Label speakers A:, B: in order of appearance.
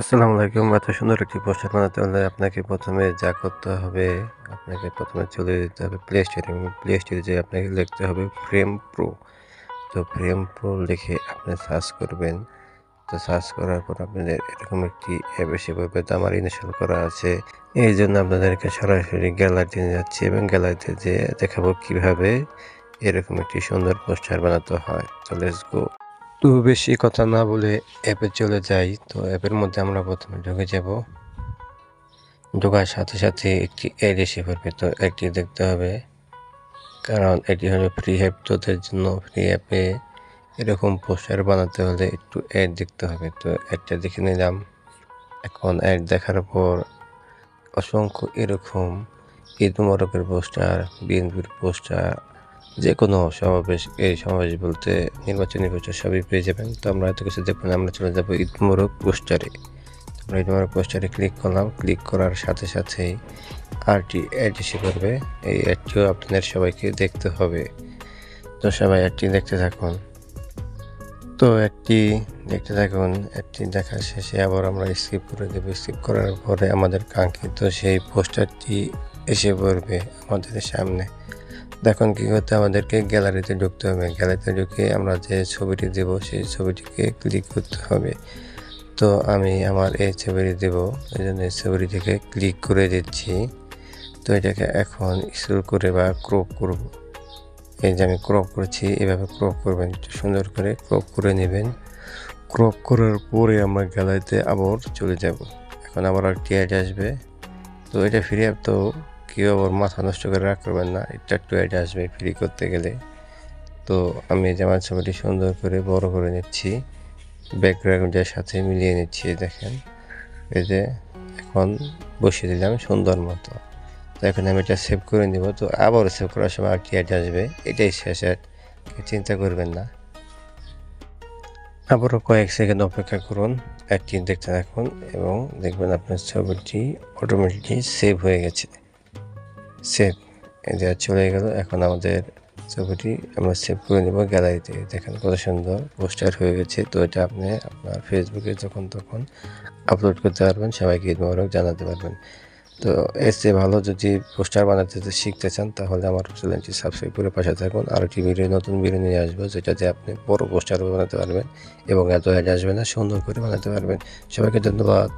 A: আসসালামু আলাইকুম। এত সুন্দর একটি পোস্টার বানাতে হলে আপনাকে প্রথমে যা করতে হবে, আপনাকে প্রথমে চলে যেতে হবে প্লে স্টোরে এবং প্লে স্টোরে যেয়ে আপনাকে লিখতে হবে ফ্রেম প্রো তো ফ্রেম প্রো লিখে আপনি সার্চ করবেন। তো সার্চ করার পর আপনাদের এরকম একটি অ্যাপ এসে পড়বে তো আমার ইনস্টল করা আছে। এই জন্য আপনাদেরকে সরাসরি গ্যালারিতে নিয়ে যাচ্ছি এবং গ্যালারিতে যেয়ে দেখাবো কীভাবে এরকম একটি সুন্দর পোস্টার বানাতে হয়। তো লেটস গো তো বেশি কথা না বলে অ্যাপে চলে যাই। তো অ্যাপের মধ্যে আমরা প্রথমে ঢুকে যাব। ঢোকার সাথে সাথে একটি অ্যাড এসে পড়বে তো একটি দেখতে হবে। কারণ এটি হলো ফ্রি অ্যাপ তোদের জন্য ফ্রি অ্যাপে এরকম পোস্টার বানাতে হলে একটু অ্যাড দেখতে হবে। তো অ্যাডটা দেখে নিলাম। এখন অ্যাড দেখার পর অসংখ্য এরকম ঈদ পোস্টার বিএনপির পোস্টার যে কোনো সমাবেশ, এই সমাবেশ বলতে নির্বাচনী পোস্টার সবই পেয়ে যাবেন। তো আমরা এত কিছু দেখবেন আমরা চলে যাব ঈদ পোস্টারে। আমরা ঈদ পোস্টারে ক্লিক করলাম ক্লিক করার সাথে সাথেই আরটি অ্যাড এসে করবে। এই অ্যাডটিও আপনাদের সবাইকে দেখতে হবে। তো সবাই অ্যাডটি দেখতে থাকুন। তো একটি দেখতে থাকুন একটি দেখা শেষে আবার আমরা স্কিপ করে দেবো। স্কিপ করার পরে আমাদের কাঙ্ক্ষিত সেই পোস্টারটি এসে পড়বে আমাদের সামনে। দেখুন কী করতে আমাদেরকে গ্যালারিতে ঢুকতে হবে। গ্যালারিতে ঢুকে আমরা যে ছবিটি দেব, সেই ছবিটিকে ক্লিক করতে হবে। তো আমি আমার এই ছবিটি দেব, এই জন্য এই ছবিটি থেকে ক্লিক করে দিচ্ছি। তো এটাকে এখন স্ক্রল করে বা ক্রপ করব। এই যে আমি ক্রপ করছি, এভাবে ক্রপ করবেন সুন্দর করে ক্রপ করে নেবেন। ক্রপ করার পরে আমরা গ্যালারিতে আবার চলে যাব। এখন আবার একটি অ্যাড আসবে। তো এটা ফ্রি তো কেউ আবার মাথা নষ্ট করে রাখ করবেন না। এটা একটু অ্যাড আসবে ফ্রি করতে গেলে। তো আমি যে ছবিটি সুন্দর করে বড় করে নিচ্ছি। ব্যাকগ্রাউন্ডের সাথে মিলিয়ে নিচ্ছি দেখেন। এই যে এখন বসিয়ে দিলাম সুন্দর মতো। তো এখন আমি এটা সেভ করে নিব। তো আবারও সেভ করার সময় আর কি অ্যাড আসবে। এটাই শেষ অ্যাড চিন্তা করবেন না। আবারও কয়েক সেকেন্ড অপেক্ষা করুন। অ্যাডটি দেখতে থাকুন এবং দেখবেন আপনার ছবিটি অটোমেটিকলি সেভ হয়ে গেছে। সেভ এই যে চলে গেল। এখন আমাদের ছবিটি আমরা সেভ করে নেব গ্যালারিতে দেখেন কত সুন্দর পোস্টার হয়ে গেছে। তো এটা আপনি আপনার ফেসবুকে যখন তখন আপলোড করতে পারবেন। সবাইকে ঈদ মোবারক জানাতে পারবেন। তো এর চেয়ে ভালো যদি পোস্টার বানাতে শিখতে চান, তাহলে আমার চ্যানেলটি সাবস্ক্রাইব করে পাশে থাকুন। আর একটি ভিডিও, নতুন ভিডিও নিয়ে আসব, যেটাতে আপনি বড় পোস্টার বানাতে পারবেন এবং এত অ্যাড আসবে না, সুন্দর করে বানাতে পারবেন। সবাইকে ধন্যবাদ।